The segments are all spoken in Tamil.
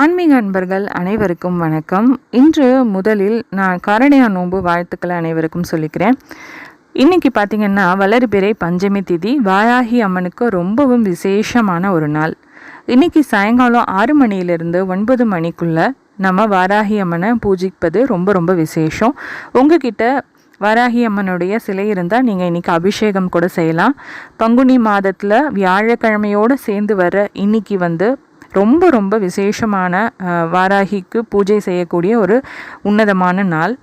ஆன்மீக அன்பர்கள் அனைவருக்கும் வணக்கம். இன்று முதலில் நான் காரணியா நோன்பு வாழ்த்துக்களை அனைவருக்கும் சொல்லிக்கிறேன். இன்றைக்கி பார்த்திங்கன்னா வளர்பிறை பஞ்சமி திதி வாராகி அம்மனுக்கு ரொம்பவும் விசேஷமான ஒரு நாள். இன்றைக்கி சாயங்காலம் ஆறு மணியிலிருந்து ஒன்பது மணிக்குள்ளே நம்ம வாராகி அம்மனை பூஜிப்பது ரொம்ப ரொம்ப விசேஷம். உங்ககிட்ட வாராகி அம்மனுடைய சிலை இருந்தால் நீங்கள் இன்றைக்கி அபிஷேகம் கூட செய்யலாம். பங்குனி மாதத்தில் வியாழக்கிழமையோடு சேர்ந்து வர இன்றைக்கி வந்து ரொம்ப ரொம்ப விசேஷமான வாராகிக்கு பூஜை செய்யக்கூடிய ஒரு உன்னதமான நாள்.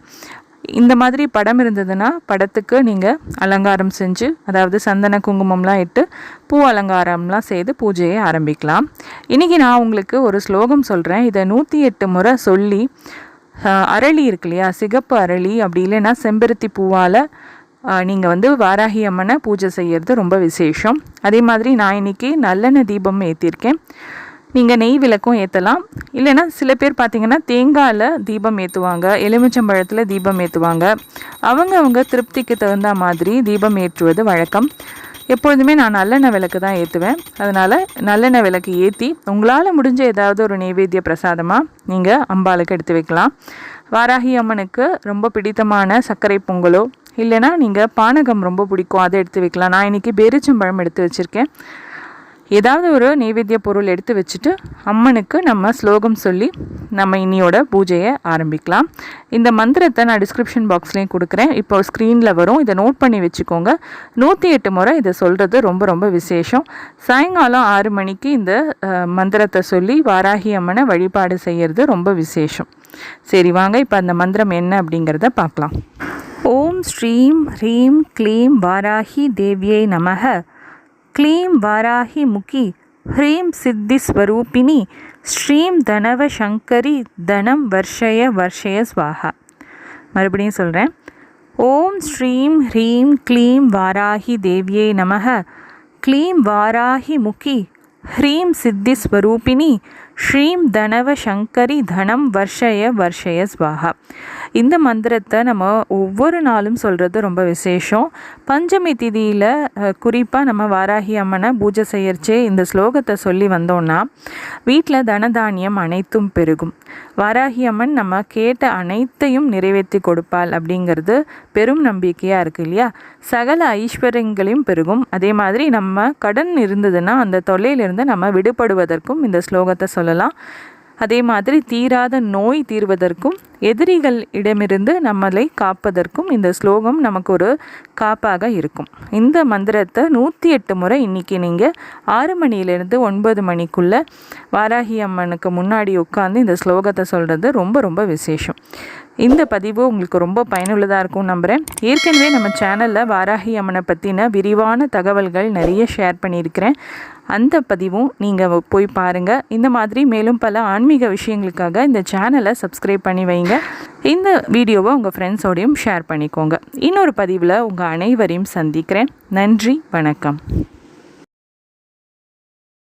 இந்த மாதிரி படம் இருந்ததுன்னா படத்துக்கு நீங்கள் அலங்காரம் செஞ்சு அதாவது சந்தன குங்குமம்லாம் இட்டு பூ அலங்காரம்லாம் செய்து பூஜையை ஆரம்பிக்கலாம். இன்றைக்கி நான் உங்களுக்கு ஒரு ஸ்லோகம் சொல்கிறேன் இதை நூற்றி எட்டு முறை சொல்லி அரளி இருக்கு இல்லையா சிகப்பு அரளி அப்படி இல்லைன்னா செம்பருத்தி பூவால் நீங்கள் வந்து வாராகி அம்மனை பூஜை செய்கிறது ரொம்ப விசேஷம். அதே மாதிரி நான் இன்றைக்கி நல்லெண்ணெய் தீபம் ஏற்றிருக்கேன் நீங்கள் நெய் விளக்கும் ஏற்றலாம் இல்லைன்னா சில பேர் பார்த்திங்கன்னா தேங்காயில் தீபம் ஏற்றுவாங்க எலுமிச்சம்பழத்தில் தீபம் ஏற்றுவாங்க அவங்க அவங்க திருப்திக்கு தகுந்த மாதிரி தீபம் ஏற்றுவது வழக்கம். எப்பொழுதுமே நான் நல்லெண்ணெய் விளக்கு தான் ஏற்றுவேன் அதனால் நல்லெண்ணெய் விளக்கு ஏற்றி உங்களால் முடிஞ்ச ஏதாவது ஒரு நெய்வேத்திய பிரசாதமாக நீங்கள் அம்பாளுக்கு எடுத்து வைக்கலாம். வாராகி அம்மனுக்கு ரொம்ப பிடித்தமான சர்க்கரை பொங்கலோ இல்லைனா நீங்கள் பானகம் ரொம்ப பிடிக்கும் அதை எடுத்து வைக்கலாம். நான் இன்றைக்கி பேரிச்சம்பழம் எடுத்து வச்சுருக்கேன். ஏதாவது ஒரு நைவேத்திய பொருள் எடுத்து வச்சுட்டு அம்மனுக்கு நம்ம ஸ்லோகம் சொல்லி நம்ம இன்னியோட பூஜையை ஆரம்பிக்கலாம். இந்த மந்திரத்தை நான் டிஸ்கிரிப்ஷன் பாக்ஸ்லேயும் கொடுக்குறேன். இப்போ ஸ்க்ரீனில் வரும். இதை நோட் பண்ணி வச்சுக்கோங்க. நூற்றி எட்டு முறை இதை சொல்கிறது ரொம்ப ரொம்ப விசேஷம். சாயங்காலம் ஆறு மணிக்கு இந்த மந்திரத்தை சொல்லி வாராகி அம்மனை வழிபாடு செய்கிறது ரொம்ப விசேஷம். சரி வாங்க. இப்போ அந்த மந்திரம் என்ன அப்படிங்கிறத பார்க்கலாம். ஓம் ஸ்ரீம் ஹ்ரீம் க்ளீம் வாராகி தேவியை நமக க்ளீம் வாராகி முகி ஹ்ரீம் சித்தி ஸ்வரூபிணி ஸ்ரீம் தனவ சங்கரி தனம் வர்ஷய வர்ஷய ஸ்வாகா மறுபடியும் சொல்கிறேன் ஓம் ஸ்ரீம் ஹ்ரீம் க்ளீம் வாராகி தேவியே நமக க்ளீம் வாராகி முகி ஹ்ரீம் சித்தி ஸ்வரூபிணி ஸ்ரீம் தனவ சங்கரி தனம் வர்ஷய வர்ஷய ஸ்வாகா இந்த மந்திரத்தை நம்ம ஒவ்வொரு நாளும் சொல்கிறது ரொம்ப விசேஷம். பஞ்சமி திதியில் குறிப்பாக நம்ம வாராகி அம்மனை பூஜை செய்யறச்சே இந்த ஸ்லோகத்தை சொல்லி வந்தோன்னா வீட்டில் தனதானியம் அனைத்தும் பெருகும். வாராகி அம்மன் நம்ம கேட்ட அனைத்தையும் நிறைவேற்றி கொடுப்பாள் அப்படிங்கிறது பெரும் நம்பிக்கையாக இருக்குது இல்லையா? சகல ஐஸ்வர்யங்களையும் பெருகும். அதே மாதிரி நம்ம கடன் இருந்ததுன்னா அந்த தொல்லையிலிருந்து நம்ம விடுபடுவதற்கும் இந்த ஸ்லோகத்தை சொல்லலாம். அதே மாதிரி தீராத நோய் தீர்வதற்கும் எதிரிகள் இடமிருந்து நம்மளை காப்பதற்கும் இந்த ஸ்லோகம் நமக்கு ஒரு காப்பாக இருக்கும். இந்த மந்திரத்தை நூற்றி எட்டு முறை இன்றைக்கி நீங்கள் ஆறு மணியிலேருந்து ஒன்பது மணிக்குள்ளே வாராகி அம்மனுக்கு முன்னாடி உட்காந்து இந்த ஸ்லோகத்தை சொல்கிறது ரொம்ப ரொம்ப விசேஷம். இந்த பதிவு உங்களுக்கு ரொம்ப பயனுள்ளதாக இருக்கும் நம்புகிறேன் ஏற்கனவே நம்ம சேனலில் வாராகி அம்மனை பற்றின விரிவான தகவல்கள் நிறைய ஷேர் பண்ணியிருக்கிறேன். அந்த பதிவும் நீங்கள் போய் பாருங்கள் இந்த மாதிரி மேலும் பல ஆன்மீக விஷயங்களுக்காக இந்த சேனலை சப்ஸ்கிரைப் பண்ணி வைங்க. இந்த வீடியோவை உங்கள் ஃப்ரெண்ட்ஸோடையும் ஷேர் பண்ணிக்கோங்க. இன்னொரு பதிவில் உங்கள் அனைவரையும் சந்திக்கிறேன். நன்றி வணக்கம்.